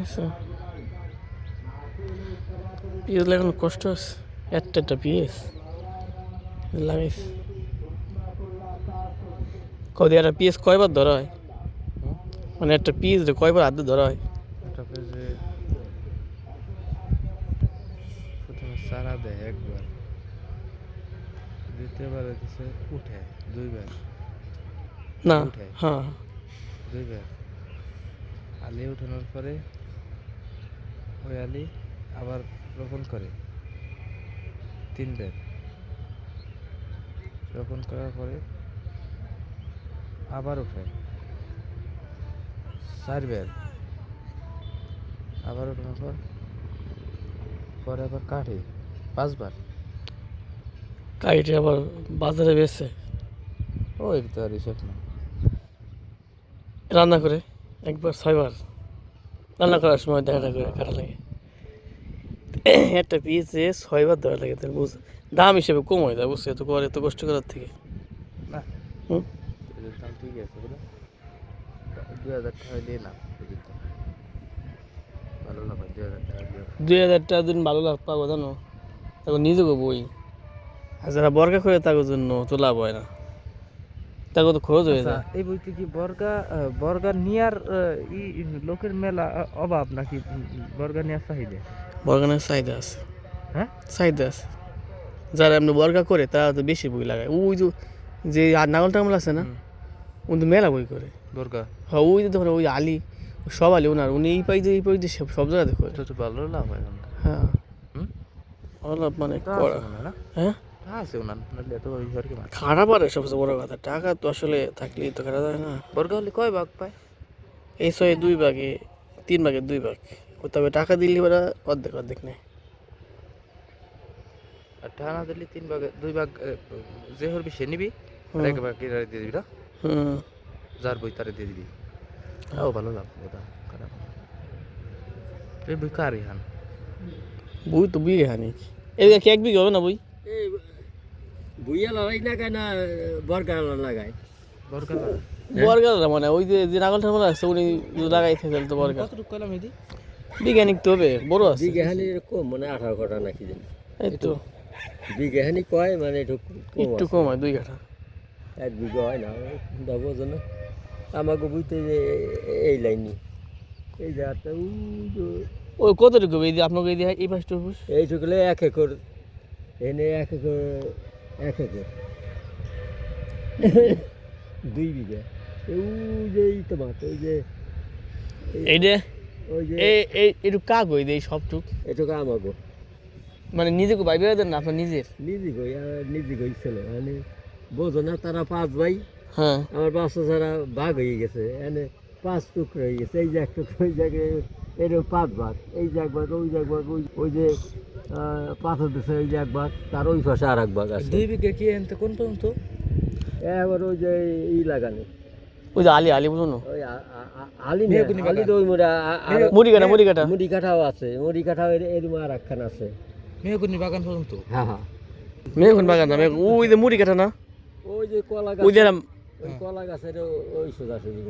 আচ্ছা পিঁয়াজ লাগানো কষ্ট আছে একটা একটা পিঁয়াজ লাগাইছে। কদি একটা পিঁয়াজ কয়বার ধরা হয়? মানে একটা রে কয়বার হাতে ধরা হয়? প্রথমে চারা দেয় একবার। দ্বিতীয়বার হচ্ছে উঠে দুইবার। না। হ্যাঁ। দুইবার। আলি উঠানোর পরে আলি আবার রোপণ করে। তিনবার রোপণ করার পরে আবার উঠে। চারবার আবার ওঠানোর পর পরে আবার কাটে পাঁচবার। কাইটে আবার বাজারে বেছে ওই তো আর হিসেব না রান্না করে একবার ছয়বার? রান্না করার সময় দেখা করে কাটা লাগে। একটা পিসে ছয়বার দেওয়া লাগে তার বুঝ দাম হিসেবে কম হয়ে যায় বুঝছে? এত করে এত কষ্ট করার থেকে। না। হুম? দাম আছে দুই হাজার টাকা দিয়ে না দুই হাজার টাকা দিন ভালো লাভ পাবো জানো? তখন নিজেকে বই। আর যারা বর্গা করে তার জন্য তো লাভ হয় না। তাকে তো খরচ হয়ে যায় এই বইতে কি বর্গা বর্গা নিয়ার ই লোকের মেলা অভাব নাকি বর্গা নেওয়ার চাহিদা? বর্গানের চাহিদা আছে। হ্যাঁ? চাহিদা আছে। যারা এমনি বর্গা করে তারা তো বেশি বই লাগায়। ওই যে যে নাগল টাগল আছে না। উনি মেলা বই করে। বর্গা? হ্যাঁ ওই যে ধরো ওই আলী সব আলী ওনার। উনি এই পাই যে এই পাই যে সব সব জায়গাতে করে। ভালো লাভ হয় হ্যাঁ। অলাপ মানে করা। হয়? না হ্যাঁ মানে। খারাপ পারে সবচেয়ে বড় কথা। টাকা তো আসলে থাকলেই তো খারাপ যায় না? বর্গা হলে কয় ভাগ পায়? এই ছয় দুই ভাগে তিন ভাগে দুই ভাগ। তবে টাকা দিলে ওরা অর্ধেক অর্ধেক নেয়। আর টানা দিলে তিন ভাগ দুই ভাগ যে হরবি সে নিবি আর এক ভাগ এরা দিয়ে দিবি না? হুম। যার বই তারে দিয়ে দিবি। তাও ভালো লাভ ওটা খারাপ। না। এই বই কার ইহান বই তো বিঘে হানি। কি এক বিঘে হবে না বই? এই বুইয়া লাগাই লাগায় না বরগার লাগায়? বর্গা বর্গার মানে ওই যে যে নাগল ঠাকুর আছে উনি লাগাই থাকে তো বর্গার কতটুকু কলাম এদি বিজ্ঞানিক তো হবে বড় আছে। বিঘেহানি কম মানে আঠারো কটা নাকি জানি। এই তো। বিঘেহানি কয় মানে একটু কম একটু কম হয় দুই কাঠা এক বিঘা হয় না দেবো যেন আমাকে বুঝতে যে এই লাইনি এই জায়গাটা ওই কতটুকু এই যে আপনাকে এই এই পাঁচটা এইটুকুলে এক একর এনে এক একর এক একর দুই বিঘা। ওই যে এই তোমার ওই যে এই যে ওই যে এই এই একটু কাক হই দেয় সবটুক? এটুকু আমাকে মানে নিজেকে ভাই বেড়ে দেন না আপনার নিজের? নিজে গই নিজে গই ছিল মানে বোঝো না তারা পাঁচ ভাই। হ্যাঁ। আমার বাচ্চা ছাড়া ভাগ হয়ে গেছে। এনে পাঁচ টুকরো হয়ে গেছে। এই যে এক টুকরো ওই জায়গায় এরও পাঁচ ভাগ এই যে এক ভাগ ওই যে এক ভাগ ওই ওই যে পাথর দিছে ওই যে এক ভাগ তার ওই পাশে আর এক ভাগ আছে। দুই বিঘা কি এনতে কোন পর্যন্ত? এবার ওই যে ই লাগানো। ওই যে আলি আলি বলুন ওই আলি আলি তো ওই মোড়ে মুড়ি কাটা মুড়ি কাটা মুড়ি কাঠাও আছে মুড়ি কাঠাও এর এরম আর একখান আছে। মেহগুনি বাগান পর্যন্ত? হ্যাঁ হ্যাঁ। মেঘুন বাগান না ওই যে মুড়ি কাটা না? ওই যে কলা গাছ ওই যে ওই কলা গাছের ওই সোজা সুজি